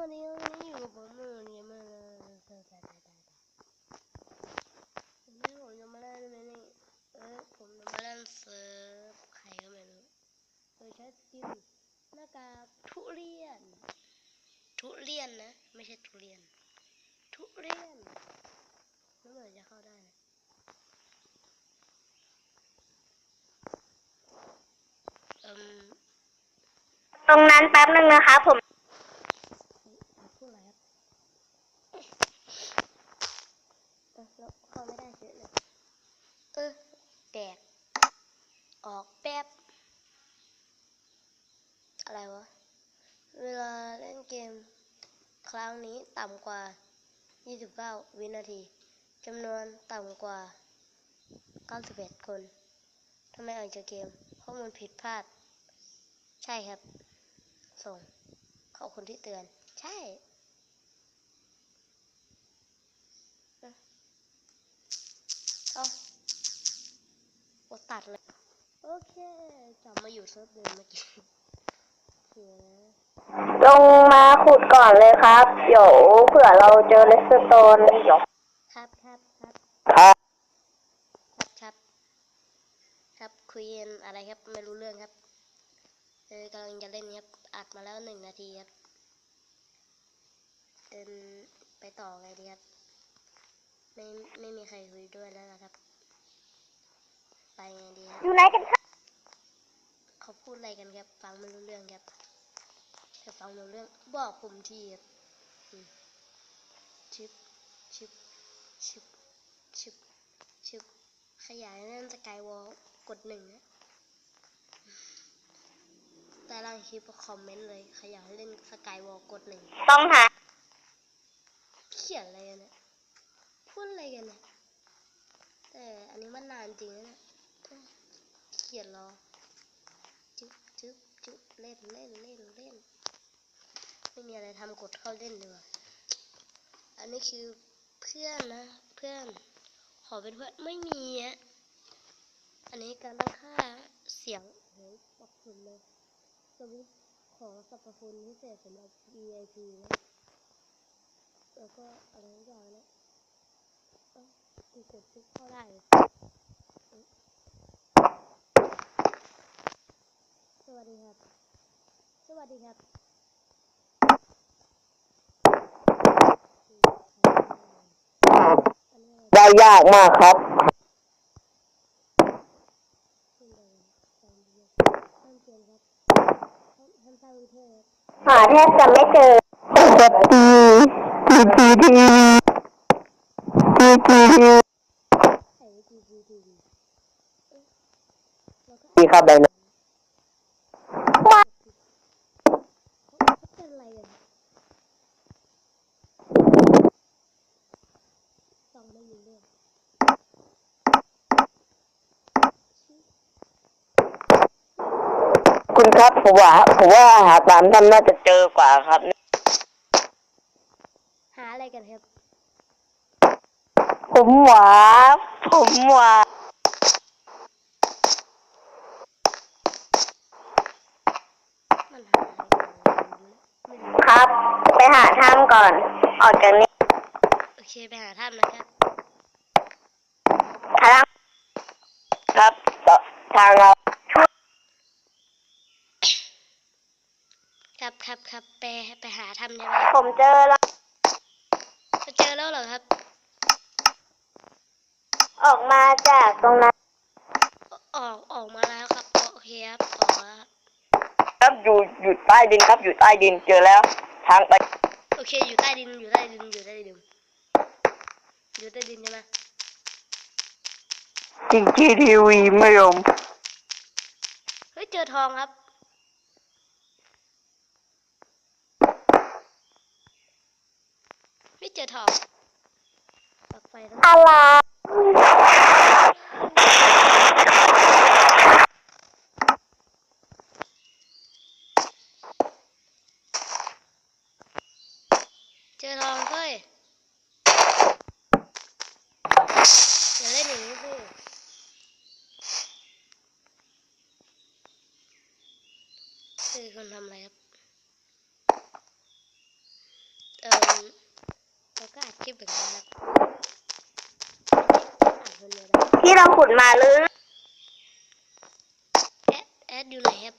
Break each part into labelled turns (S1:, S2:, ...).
S1: วันนี้วันนี้อยู่กับผมมือนี้มาตายตายตายตายวันนี้ผมจะมาเล่นไม่นี่เออผมจะมาเล่นเซิร์ฟใครก็ไม่รู้โดยใช้สกิลหน้ากากทุเรียน ทุเรียนนะ ไม่ใช่ทุเรียน ทุเรียนแล้วเมื่อไหร่จะเข้าได้นะเอืม
S2: ตรงนั้นแป๊บนึงนะคะผม
S1: พูดอะไรครับเออแล้วเข้าไม่ได้เฉยเลย เออ แตก ออกแป๊บ อะไรวะ เวลาเล่นเกม ครั้งนี้ต่ำกว่า 29 วินาทีจำนวนต่ำกว่า 91 คนทำไมออกจากเกมข้อมูลผิดพลาด ใช่ครับ ส่งขอบคุณที่เตือน ใช่เอ้าเอาโอ ตัดเลย โอเคกลับมาอยู่เซิร์ฟเดิมเมื่อกี้โอเคนะ
S2: ลงมาขุดก่อนเลยครับ เดี๋ยวเผื่อเราเจอเลสโตนเดี๋ยว
S1: ครับครับครับ
S2: ครับ
S1: ครับ ครับคุยกันอะไรครับไม่รู้เรื่องครับเออกำลังจะเล่นครับอัดมาแล้วหนึ่งนาทีครับเดินไปต่อไงดีครับ ไม่ไม่มีใครคุยด้วยแล้วนะครับ ไปไงดีครับ
S2: อยู่ไหนกันครับ
S1: เขาพูดอะไรกันครับ ฟังไม่รู้เรื่องครับถ้าฟังไม่รู้เรื่องบอกผมทีครับอืมชิปชิปชิปชิปชิปขยายนั่นสกายวอลกดหนึ่งนะใต้ล่างคลิปคอมเมนต์เลย ขยายเล่นสกายวอลกดหนึ่ง
S2: ต้องหา
S1: เขียนอะไรกันเนี่ยพูดอะไรกันเนี่ยแต่อันนี้มันนานจริงนะเนี่ยเอ้ย เขียนรอจุ๊บจุ๊บจุ๊บเล่นเล่นเล่นเล่น ไม่มีอะไรทำกดเข้าเล่นเลยว่ะอันนี้คือเพื่อนนะ เพื่อน ขอเป็นเพื่อนไม่มีอะอันนี้การตั้งค่าเสียงโหยปรับคุณเลยสวิตของสรรพคุณพิเศษสำหรับ VIP นะแล้วก็อะไรอย่างนะเอ้ากูกดปุ๊บเข้าได้เลยเอ๊ะ สวัสดีครับ สวัสดีครับอันนี้อะไร
S2: ได้ยากมากครับ
S1: ขึ้นเลยตามเยอะท่านเกียนครับท่านท่านสร้างวิเทศครับ
S2: หาแทบจะไม่เจอสตีทีทีทีทีทีที
S1: ใส่ไว้ทีทีทีวีเอ๊ะแล้วก็
S2: ดีครับไดโน
S1: เขา เป็นอะไรกันฟังไม่รู้เรื่องชิ
S2: คุณครับผมว่าผมว่าหาตามท่านน่าจะเจอกว่าครับ
S1: หาอะไรกันครับ
S2: ผมหวาผมหวา
S1: มันหาอะไรกันไม่รู้
S2: ครับ ไปหาถ้ำ ก่อน ออกจากนี้
S1: โอเคไปหาถ้ำนะครับ
S2: ทางครับทางเรา
S1: ครับครับครับไปไปหาถ้ำได้ไหม
S2: ผมเจอแล้ว
S1: ไปเจอแล้วเหรอครับ
S2: ออกมาจากตรงนั้น
S1: ออกออกมาแล้วครับโอเคครับออกมาแล้วครับ
S2: ครับอยู่อยู่ใต้ดินครับอยู่ใต้ดินเจอแล้ว ทางไป
S1: โอ เคอยู่ใต้ดินอยู่ใต้ดินอยู่ใต้ดินอยู่ใต้ดินใช่ไหม
S2: จริงที่ทีวีไม่ยอม
S1: เฮ้ยเจอทองครับ ไม่เจอทองปักไฟแล้ว
S2: อะไร
S1: อทองเฮ้ยอย่าเล่นอย่างนี้สิคือคนทำอะไรครับก็อัดคลิปแบบนี้นะครับอัดคนเดียวได้
S3: ที่เราขุดมาหรือ
S1: แอดแอดอยู่ไหนครับ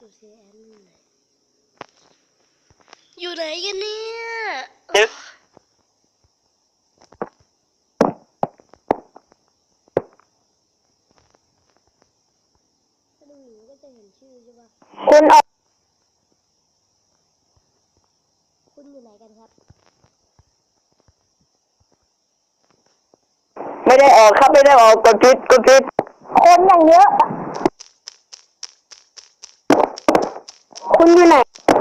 S1: ดูสิแอดอยู่ไหน อยู่ไหนกันเนี่ย
S3: นึก
S1: ถ้าดูอย่างนี้ก็จะเห็นชื่อใช่ปะ
S3: คุณออก
S1: คุณอยู่ไหนกันครับ
S3: ไม่ได้ออกครับไม่ได้ออกกดปิดกดปิดคนอย่างเยอะ คุณอยู่ไหน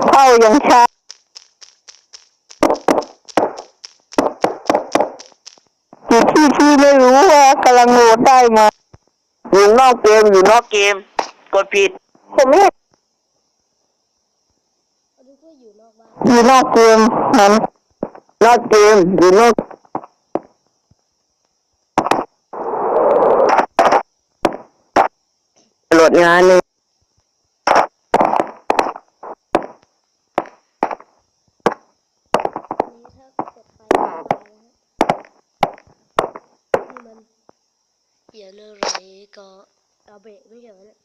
S3: เข้าอย่างช้าอยู่ที่ที่ไม่รู้ว่ากำลั งโหลดได้มาอยู่นอกเกมอยู่นอกเกม กดผิด ผมไม่เห็น
S1: เอาดูว่าอยู่นอกบ้าน
S3: อยู่นอกเกมมันนอกเกมอยู่นอกโหลดงานเลย
S1: อันนี้ถ้ากดไปก็ตายนะฮะนี่มันเขียนอะไรก็เอาเบรกไม่ใช่เหรอเนี่ย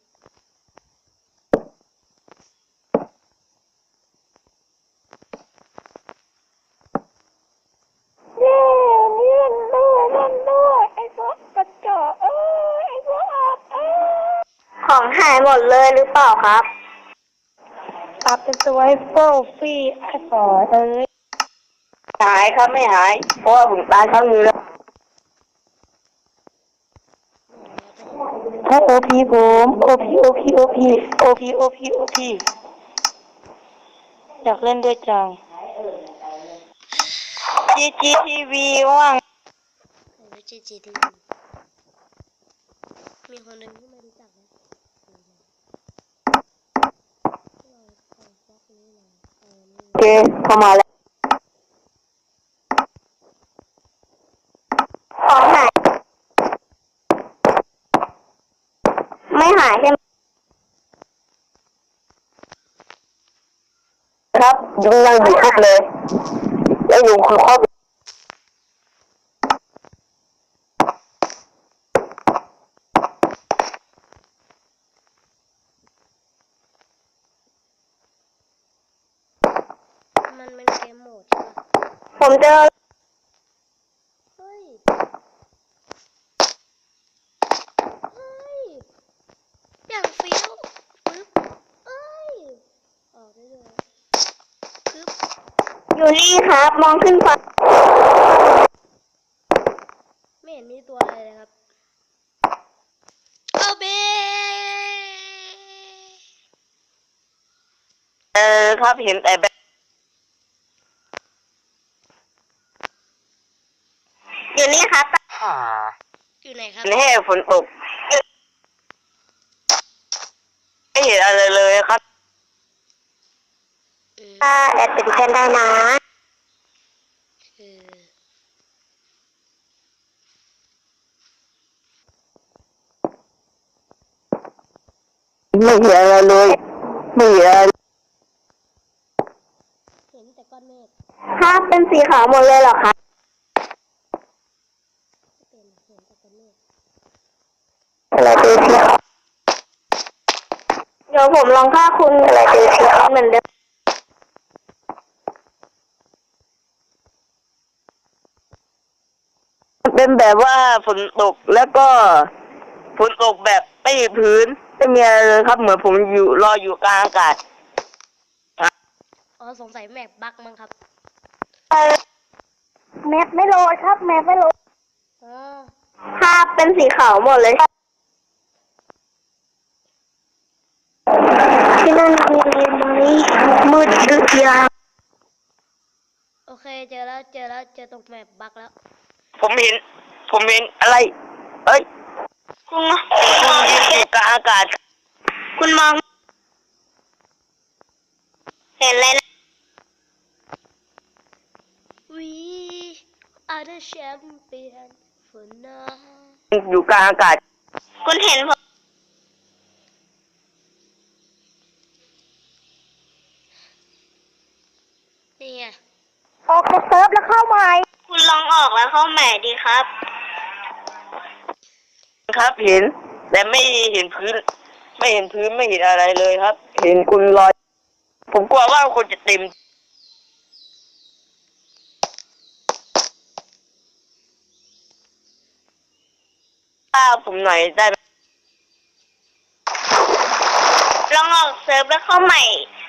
S3: เย้เล่นด้วยเล่นด้วยไอ้พวกกระจอกเอ้ยไอ้พวกอับเอ้ย ของหายหมดเลยหรือเปล่าครับอับเป็นตัวไอ้โฟฟี่ไอ้ฝอเอ้ยหายครับไม่หาย เพราะว่าผมตายครั้งนึงแล้วถ้าโอพีผมโอพีโอพีโอพีโอพีโอพีโอพีอยากเล่นด้วยจังจีจีทีวีว่าง
S1: ใครรู้จีจีทีมีคนหนึ่งที่ไม่รู้จักนะเราขอฟอกนี้หน่อยเออนี่
S3: โอ เคเข้ามาแล้วของหาย ไม่หายใช่ไหมครับยุงยังอยู่ครบเลย แล้วยุงครบ
S1: มันเป็นเกมโหมดใช่ปะ
S3: ผม เจอ
S1: เฮ้ย เฮ้ย อย่างฟิวปึ๊บเอ้ย ออกได้เลยปึ๊บ
S3: อยู่นี่ครับ มองขึ้นฟ้า
S1: ไม่เห็นมีตัวอะไรเลยครับ เอาเบ
S3: เออครับเห็นแต่แบบอยู่นี่ครับ
S1: อยู่ไหนครับ
S3: นี่ให้ฝนตกไม่เห็นอะไรเลยครับ
S1: อืม
S3: ถ้าแอดเป็นเพื่อนได้นะ
S1: คือ
S3: ไม่เห็นอะไรเลยไม่เห็นอะไร
S1: เห็นแต่ก้อนเมฆ
S3: ถ้าเป็นสีขาวหมดเลยเหรอคะ
S1: ไม่เป็นเห็นแต่ก้อนเมฆ
S3: อะไรเป็นสีขาว เดี๋ยวผมลองฆ่าคุณอะไรเป็นสีขาวเหมือนเดิมเป็นแบบว่าฝนตกแล้วก็ฝนตกแบบไม่มีพื้นไม่มีอะไรเลยครับ เหมือนผมอยู่รออยู่กลางอากาศ
S1: อ๋อสงสัยแมปบั๊กมั้งครับ
S3: แมปไม่โหลดครับ แมปไม่โหลด
S1: อ๋อ
S3: ภาพเป็นสีขาวหมดเลย ที่นั่นมีอะไรไหมมืดดึกยา
S1: โอเคเจอแล้วเจอแล้วเจอตรงแมปบั๊กแล้ว
S3: ผมเห็น ผมเห็นอะไร เอ้ยคุณคุณยืนอยู่กลางอากาศ คุณมอง เห็นอะไรนะ
S1: We are the champion for now
S3: อยู่กลางอากาศ คุณเห็นผม
S1: นี่ไง
S2: ออกจากเซิร์ฟแล้วเข้าใหม่ คุณลองออกแล้วเข้าใหม่ดีครับ
S3: ครับเห็น แต่ไม่เห็นพื้น ไม่เห็นพื้นไม่เห็นอะไรเลยครับ เห็นคุณลอย ผมกลัวว่าคนจะเต็มข้าวผมหน่อยได้ไหม
S2: ลองออกเซิร์ฟแล้วเข้าใหม่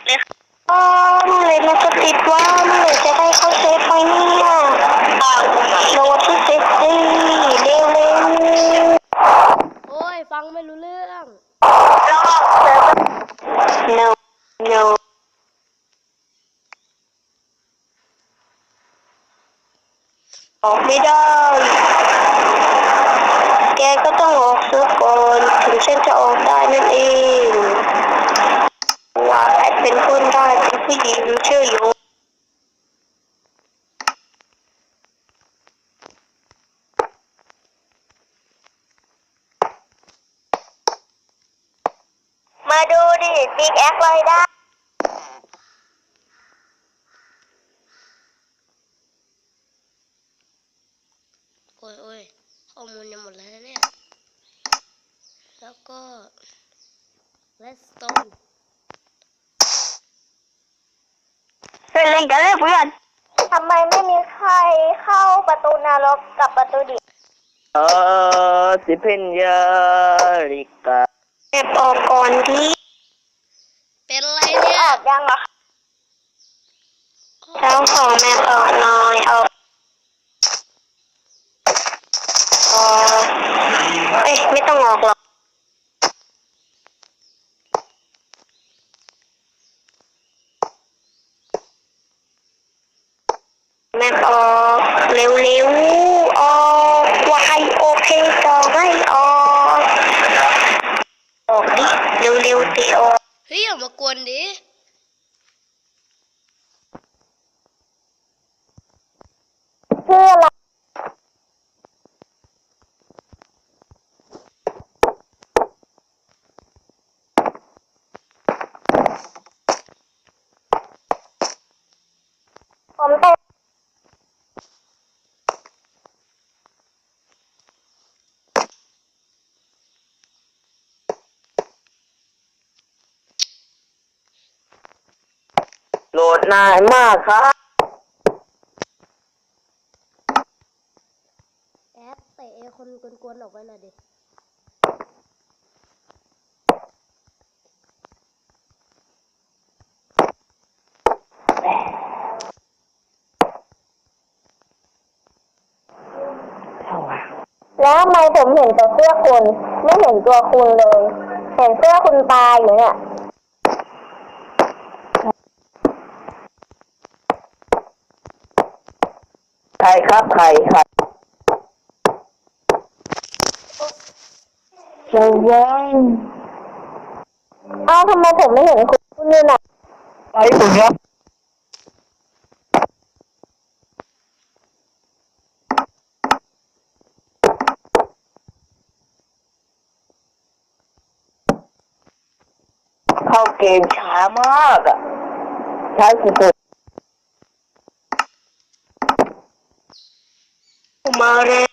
S2: เลยค่ะ อ๋อเมื่อไหรมันจะติดว่าเมื่อไหรจะได้เข้าเซฟไฟเนี่ยโหลดที่เซฟดีเร็วเร็ว
S1: โอ้ยฟังไม่รู้เรื่อง
S2: ลองออกเซิร์ฟ no no ออกไม่ได้ แกก็ต้องออกเซิร์ฟก่อนถึงฉันจะออกได้นั่นเองว่าแอดเป็นคนได้เป็นผู้หญิงชื่ออยู่ มาดูดิ บิ๊กแอคเลยได้
S1: โอ้ยโอ้ยข้อมูลยังหมดแล้วนะเนี่ย แล้วก็ redstone
S2: เล่นกันเลยเพื่อนทำไมไม่มีใครเข้าประตูนรกกับประตูดิ
S3: เออสิเพนยาริกา
S2: เก็บออกก่อนที่
S1: เป็นไรเนี่ย
S2: ออกยังเหรอแล้วขอแม่ออหน่อยเอาออเอ้ยไม่ต้องออกหรอก แม่ออกเร็วๆออกวายโอเคต่อไม่ออกออกดิเร็วๆติออก่า
S1: มากวนดิ
S2: ชื่ออะไรผมเป็น
S3: โหลดนานมากครับ
S1: แอดเตะไอ้คนกวนๆออกไปหน่อยดิ
S2: แล้วทำไมผมเห็นแต่เสื้อคุณ ไม่เห็นตัวคุณเลย เห็นเสื้อคุณตายอยู่เนี่ย
S3: ใครครับใครครับ
S2: ระวังอ้าวทำไมผมไม่เห็นคุณคุณอยู่ไหน
S3: ไอ้ผมครับเข้าเกมช้ามากอะช้าสุด
S2: มาเลย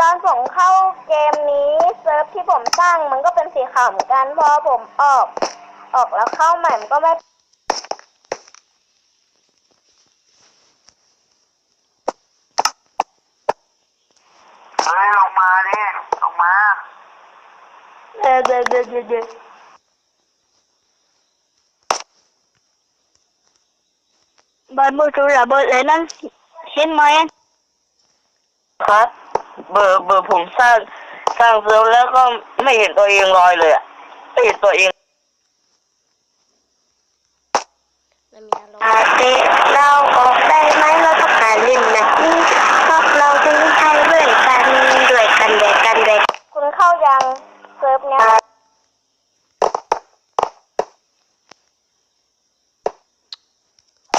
S2: ตอนผมเข้าเกมนี้เซิร์ฟที่ผมสร้างมันก็เป็นสีขาวเหมือนกันพอผมออก ออกแล้วเข้าใหม่มันก็ไม่
S3: ๆเฮ้ยลงมาดิลงมา
S2: เออเดเดเดเดบอลมือถือระเบิดเลยนั่นเห็นไหม
S3: ครับ เบอร์เบอร์ผมสร้างสร้างเซิร์ฟแล้วก็ไม่เห็นตัวเองลอยเลยอะไม่เห็นตัวเองะ
S1: มีอารมณ์
S2: อาเตเราออกได้ไหมเราต้องหาเล่นแบบนี่พวกเราจะไม่ใช้เพื่อนกันด้วยกันเด็กกันเด็กคุณเข้ายังเซิร์ฟเนี่ย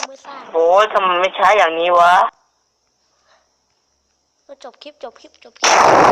S1: ไม่ทราบ
S3: โอ้ยทำไมไม่ช้าอย่างนี้วะ
S1: ก็จบคลิปจบคลิปจบคลิป